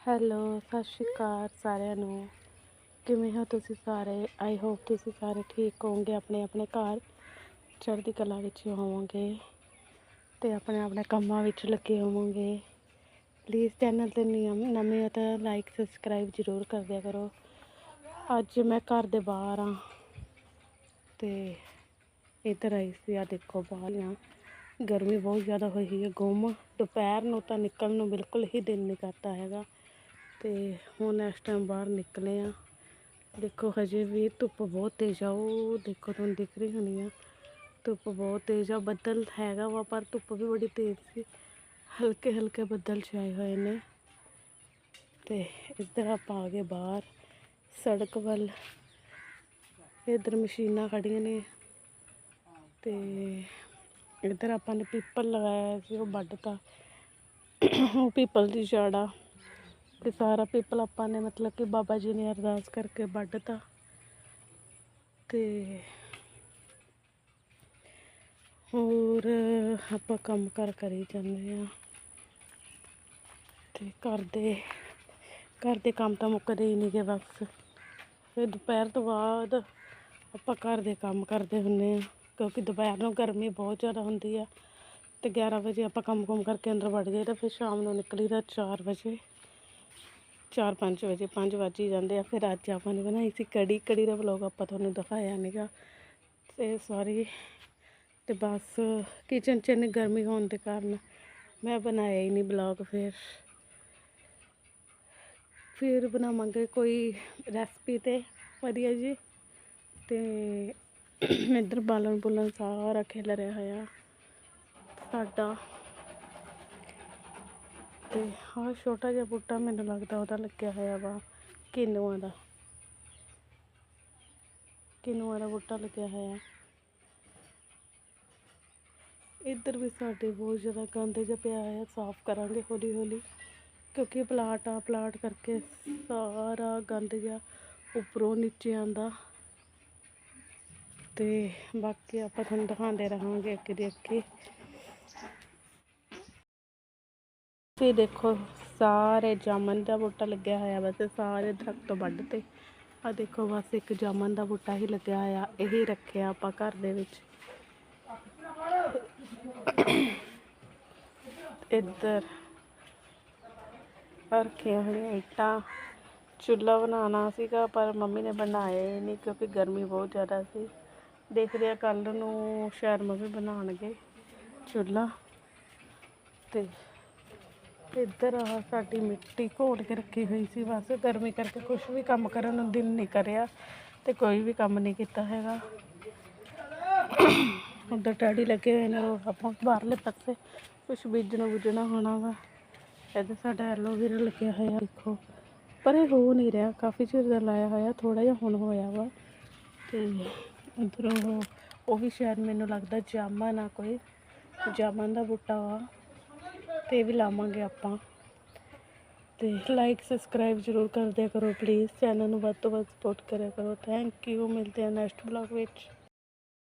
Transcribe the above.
Hello, ਸਤਿ ਸ਼੍ਰੀ ਅਕਾਲ ਸਾਰਿਆਂ ਨੂੰ। ਕਿਵੇਂ ਹੋ ਤੁਸੀਂ ਸਾਰੇ? ਆਈ ਹੋਪ ਤੁਸੀਂ ਸਾਰੇ ਠੀਕ ਹੋਵੋਗੇ, ਆਪਣੇ ਆਪਣੇ ਘਰ, ਚੜ੍ਹਦੀ ਕਲਾ ਵਿੱਚ ਹੋਵੋਗੇ ਤੇ ਆਪਣੇ ਆਪਣੇ ਕੰਮਾਂ ਵਿੱਚ ਲੱਗੇ ਹੋਵੋਗੇ। ਪਲੀਜ਼ ਚੈਨਲ ਤੇ ਨਿਯਮ, ਨਵੇਂ ਤਾਂ ਲਾਈਕ ਸਬਸਕ੍ਰਾਈਬ ਜ਼ਰੂਰ ਕਰ ਦਿਆ ਕਰੋ। ਅੱਜ ਮੈਂ ਘਰ ਦੇ ਬਾਹਰ ਆ ਤੇ ਇੱਧਰ ਆਈ ਸੀ ਆ ਦੇਖੋ ਬਾਹਰ ਬਾਹਲੀਆਂ ਗਰਮੀ ਬਹੁਤ ਜ਼ਿਆਦਾ ਹੋਈ ਹੈ, ਗੁੰਮ। ਦੁਪਹਿਰ ਨੂੰ ਤਾਂ ਨਿਕਲਣ ਨੂੰ ਬਿਲਕੁਲ ਹੀ ਦਿਲ ਨਹੀਂ ਕਰਦਾ ਹੈਗਾ। ਤੇ ਹੁਣ ਇਸ ਟਾਈਮ ਬਾਹਰ ਨਿਕਲੇ ਆ ਦੇਖੋ ਹਜੇ ਵੀ ਧੁੱਪ ਬਹੁਤ ਤੇਜ਼ ਆ, ਉਹ ਦੇਖੋ ਤੁਹਾਨੂੰ ਦਿਖ ਰਹੀ ਹੋਣੀ ਆ। ਧੁੱਪ ਬਹੁਤ ਤੇਜ਼ ਆ, ਬੱਦਲ ਹੈਗਾ ਵਾ, ਪਰ ਧੁੱਪ ਵੀ ਬੜੀ ਤੇਜ਼ ਸੀ। ਹਲਕੇ ਹਲਕੇ ਬੱਦਲ ਛਾਏ ਹੋਏ ਨੇ। ਤੇ ਇੱਧਰ ਆਪਾਂ ਆ ਗਏ ਬਾਹਰ। ਸੜਕ ਵੱਲ। ਇੱਧਰ ਮਸ਼ੀਨਾਂ ਖੜੀਆਂ ਨੇ। ਤੇ ਇੱਧਰ ਆਪਾਂ ਨੇ ਪੀਪਲ ਲਗਾਇਆ ਸੀ, ਉਹ ਵੱਢਤਾ। ਉਹ ਪੀਪਲ ਦੀ ਜੜ ਤੇ ਸਾਰਾ ਪੀਪਲ ਆਪਾਂ ਨੇ ਮਤਲਬ ਕਿ ਬਾਬਾ ਜੀ ਨੇ ਅਰਦਾਸ ਕਰਕੇ ਵੱਢਤਾ। ਤੇ ਹੋਰ ਆਪਾਂ ਕੰਮ ਕਰ ਕਰੀ ਜਾਂਦੇ ਆ ਤੇ ਘਰ ਦੇ ਘਰ ਦੇ ਕੰਮ ਤਾਂ ਮੁੱਕਦੇ ਹੀ ਨਹੀਂਗੇ ਬਸ। ਫਿਰ ਦੁਪਹਿਰ ਤੋਂ ਬਾਅਦ ਆਪਾਂ ਘਰ ਦੇ ਕੰਮ ਕਰਦੇ ਹੁੰਦੇ ਆ ਕਿਉਂਕਿ ਦੁਪਹਿਰ ਨੂੰ ਗਰਮੀ ਬਹੁਤ ਜ਼ਿਆਦਾ ਹੁੰਦੀ ਆ। ਤੇ 11 ਵਜੇ ਆਪਾਂ ਕੰਮ ਕੁਮ ਕਰਕੇ ਅੰਦਰ ਵੜ ਜਾਈਦਾ ਫਿਰ ਸ਼ਾਮ ਨੂੰ ਨਿਕਲੀਦਾ 4 ਵਜੇ। 4-5 ਵਜੇ 5 ਵੱਜ ਹੀ ਜਾਂਦੇ ਆ। ਫਿਰ ਅੱਜ ਆਪਾਂ ਨੇ ਬਣਾਈ ਸੀ ਕੜੀ। ਕੜੀ ਦਾ ਵਲੋਗ ਆਪਾਂ ਤੁਹਾਨੂੰ ਦਿਖਾਇਆ ਨਹੀਂਗਾ ਤੇ ਸੌਰੀ ਤੇ ਬਸ ਕਿਚਨ 'ਚ ਇੰਨੀ ਗਰਮੀ ਹੋਣ ਦੇ ਕਾਰਨ ਮੈਂ ਬਣਾਇਆ ਹੀ ਨਹੀਂ ਵਲੋਗ ਫਿਰ। ਫਿਰ ਬਣਾਵਾਂਗੇ ਕੋਈ ਰੈਸਪੀ ਤੇ। ਵਧੀਆ ਜੀ। ਤੇ ਇੱਧਰ ਬਾਲਣ ਬੁਲਣ ਸਾਰਾ ਖਿਲ ਰਿਹਾ ਹੋਇਆ ਸਾਡਾ ਤੇ ਆਹ ਛੋਟਾ ਜਿਹਾ ਬੂਟਾ ਮੈਨੂੰ ਲੱਗਦਾ ਉਹਦਾ ਲੱਗਿਆ ਹੋਇਆ ਵਾ, ਕਿਨੂਆਂ ਦਾ। ਕਿਨੂਆਂ ਦਾ ਬੂਟਾ ਲੱਗਿਆ ਹੋਇਆ। ਇੱਧਰ ਵੀ ਸਾਡੇ ਬਹੁਤ ਜ਼ਿਆਦਾ ਗੰਦ ਜਿਹਾ ਪਿਆ ਹੋਇਆ, ਸਾਫ਼ ਕਰਾਂਗੇ ਹੌਲੀ ਹੌਲੀ ਕਿਉਂਕਿ ਪਲਾਟ ਆ, ਪਲਾਟ ਕਰਕੇ ਸਾਰਾ ਗੰਦ ਜਿਹਾ ਉੱਪਰੋਂ ਨੀਚੇ ਆਂਦਾ ਤੇ ਬਾਕੀ ਆਪਾਂ ਤੁਹਾਨੂੰ ਦਿਖਾਉਂਦੇ ਰਹਾਂਗੇ ਅੱਗੇ ਦੇ ਅੱਗੇ। ਤੇ ਦੇਖੋ, ਸਾਰੇ ਜਾਮਨ ਦਾ ਬੂਟਾ ਲੱਗਿਆ ਹੋਇਆ ਵੈਸੇ ਸਾਰੇ ਦਰਖਤ ਵੱਢ ਤੇ। ਆ ਦੇਖੋ ਬਸ ਇੱਕ ਜਾਮਨ ਦਾ ਬੂਟਾ ਹੀ ਲੱਗਿਆ ਹੋਇਆ, ਇਹੀ ਰੱਖਿਆ ਆਪਾਂ ਘਰ ਦੇ ਵਿੱਚ। ਇੱਧਰ ਰੱਖੀਆਂ ਹੋਈਆਂ ਇੱਟਾਂ। ਚੁੱਲ੍ਹਾ ਬਣਾਉਣਾ ਸੀਗਾ, ਪਰ ਮੰਮੀ ਨੇ ਬਣਾਏ ਹੀ ਨਹੀਂ ਕਿਉਂਕਿ ਗਰਮੀ ਬਹੁਤ ਜ਼ਿਆਦਾ ਸੀ। ਦੇਖਦੇ ਆ ਕੱਲ ਨੂੰ ਸ਼ਾਇਦ ਮੰਮੀ ਬਣਾਉਣਗੇ ਚੁੱਲ੍ਹਾ। ਤੇ ਇੱਧਰ ਆ ਸਾਡੀ ਮਿੱਟੀ ਘੋਲ ਕੇ ਰੱਖੀ ਹੋਈ ਸੀ, ਬਸ ਗਰਮੀ ਕਰਕੇ ਕੁਝ ਵੀ ਕੰਮ ਕਰਨ ਨੂੰ ਦਿਲ ਨਹੀਂ ਕਰਿਆ ਤੇ ਕੋਈ ਵੀ ਕੰਮ ਨਹੀਂ ਕੀਤਾ ਹੈਗਾ। ਉੱਧਰ ਡੈਡੀ ਲੱਗੇ ਹੋਏ ਨੇ, ਉਹ ਆਪਾਂ ਬਾਹਰਲੇ ਪਾਸੇ ਕੁਝ ਬੀਜਣਾ ਬੁੱਜਣਾ ਹੋਣਾ ਵਾ। ਇੱਧਰ ਸਾਡਾ ਐਲੋਵੇਰਾ ਲੱਗਿਆ ਹੋਇਆ, ਦੇਖੋ। ਪਰ ਇਹ ਹੋ ਨਹੀਂ ਰਿਹਾ, ਕਾਫੀ ਚਿਰ ਦਾ ਲਾਇਆ ਹੋਇਆ ਥੋੜਾ ਜਿਹਾ ਹੁਣ ਹੋਇਆ ਵਾ। ਤੇ ਉੱਧਰ ਉਹ ਉਹ ਵੀ ਸ਼ਾਇਦ ਮੈਨੂੰ ਲੱਗਦਾ ਜਾਮਨ ਆ ਕੋਈ ਜਾਮਨ ਦਾ ਬੂਟਾ ਵਾ। ਤੇ ਵੀ ਲਾਵਾਂਗੇ ਆਪਾਂ। ਤੇ ਲਾਈਕ ਸਬਸਕ੍ਰਾਈਬ ਜ਼ਰੂਰ ਕਰ ਦਿਆ ਕਰੋ ਪਲੀਜ਼ ਚੈਨਲ ਨੂੰ ਵੱਧ ਤੋਂ ਵੱਧ ਸਪੋਰਟ ਕਰਿਆ ਕਰੋ। ਥੈਂਕ ਯੂ ਮਿਲਦੇ ਆ ਨੈਕਸਟ ਬਲੌਗ ਵਿੱਚ।